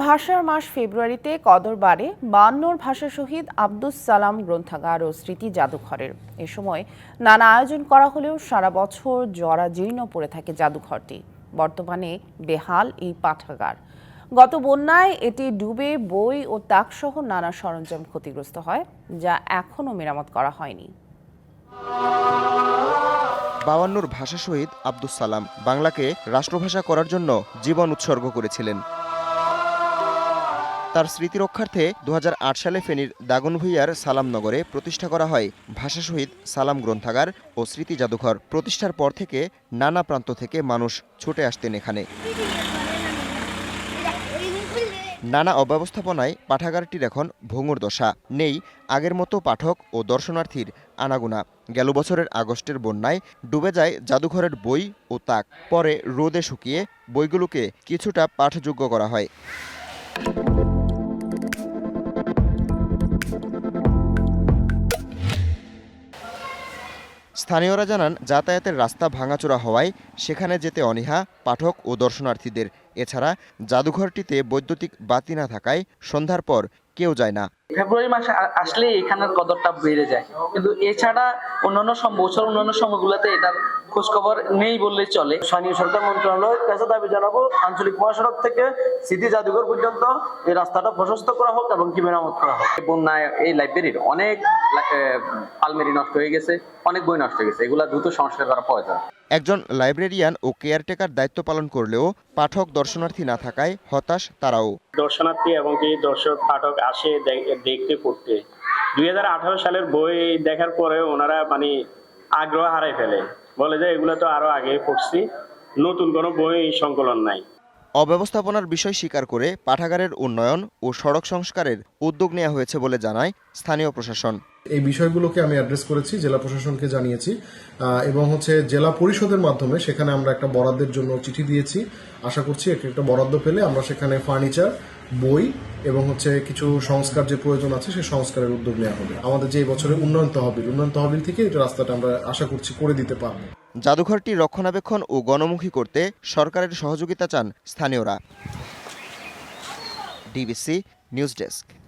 ভাষার মাস ফেব্রুয়ারিতে কদরবারে বান্নর ভাষা শহীদ আব্দুস সালাম গ্রন্থাগার ও স্মৃতি জাদুঘরের। এ সময় নানা আয়োজন করা হলেও সারা বছর জরাজীর্ণ পড়ে থাকে জাদুঘরটি। বর্তমানে বেহাল এই পাঠাগার। গত বন্যায় এটি ডুবে বই ও তাকসহ নানা সরঞ্জাম ক্ষতিগ্রস্ত হয়, যা এখনও মেরামত করা হয়নি। বায়ান্নর ভাষা শহীদ আব্দুস সালাম বাংলাকে রাষ্ট্রভাষা করার জন্য জীবন উৎসর্গ করেছিলেন। তার স্মৃতি রক্ষার্থে দু সালে ফেনীর দাগনভূঞার সালামনগরে প্রতিষ্ঠা করা হয়। ভাষা শহীদ সালাম গ্রন্থাগার ও স্মৃতি জাদুঘর। প্রতিষ্ঠার পর থেকে নানা প্রান্ত থেকে মানুষ ছুটে আসতেন এখানে। নানা অব্যবস্থাপনায় পাঠাগারটির এখন ভঙ্গুর দশা। নেই আগের মতো পাঠক ও দর্শনার্থীর আনাগুনা। গেল বছরের আগস্টের বন্যায় ডুবে যায় জাদুঘরের বই ও তাক। পরে রোদে শুকিয়ে বইগুলোকে কিছুটা পাঠযোগ্য করা হয়। স্থানীয়রা জানান যাতায়াতের রাস্তা ভাঙাচোরা হওয়ায় সেখানে যেতে অনীহা পাঠক ও দর্শনার্থীদের। এছাড়া জাদুঘরটিতে বৈদ্যুতিক বাতি না থাকায় সন্ধ্যার পর কেউ যায় না। ফেব্রুয়ারি মাসে আসলে এখানের কদরটা বেড়ে যায়। কিন্তু এছাড়া অন্যান্য বছর অন্যান্য সময়গুলোতে এটার খোঁজ খবর নেই বললেই চলে। স্থানীয় সরকার মন্ত্রণালয়ের কাছে দাবি জানাব আঞ্চলিক মহাসড়ক থেকে স্মৃতি জাদুঘর পর্যন্ত এই রাস্তাটা প্রশস্ত করা হোক এবং কি মেরামত করা হোক। বন্যায় এই লাইব্রেরির অনেক আলমারি নষ্ট হয়ে গেছে। অনেক বই নষ্ট হয়ে গেছে। এগুলা দ্রুত সংস্কার করা প্রয়োজন। একজন লাইব্রেরিয়ান ও কেয়ারটেকার দায়িত্ব পালন করলেও পাঠক দর্শনার্থী না থাকায় হতাশ তারাও। দর্শনার্থী এবং কি দর্শক পাঠক আসে দেখতে পড়তে। দুই হাজার আঠারো সালের বই দেখার পরে ওনারা মানে আগ্রহ হারাই ফেলে। বলে যে এগুলো তো আরও আগে পড়ছি। নতুন কোনো বই সংকলন নাই। অব্যবস্থাপনার বিষয় স্বীকার করে পাঠাগারের উন্নয়ন ও সড়ক সংস্কারের উদ্যোগ নেওয়া হয়েছে বলে জানায় স্থানীয় প্রশাসন। এই বিষয়গুলোকে আমি অ্যাড্রেস করেছি, জেলা প্রশাসনকে জানিয়েছি এবং হচ্ছে জেলা পরিষদের মাধ্যমে সেখানে আমরা একটা বরাদ্দের জন্য চিঠি দিয়েছি। আশা করছি একটা বরাদ্দ পেলে আমরা সেখানে ফার্নিচার বই এবং হচ্ছে কিছু সংস্কার যে প্রয়োজন আছে, সেই সংস্কারের উদ্যোগ নেওয়া হবে। আমাদের যে বছরে উন্নয়ন তহবিল উন্নয়ন তহবিল থেকে এটা রাস্তাটা আমরা আশা করছি করে দিতে পারব। জাদুঘরটি রক্ষণাবেক্ষণ ও গণমুখী করতে সরকারের সহযোগিতা চান স্থানীয়রা। DBC news desk.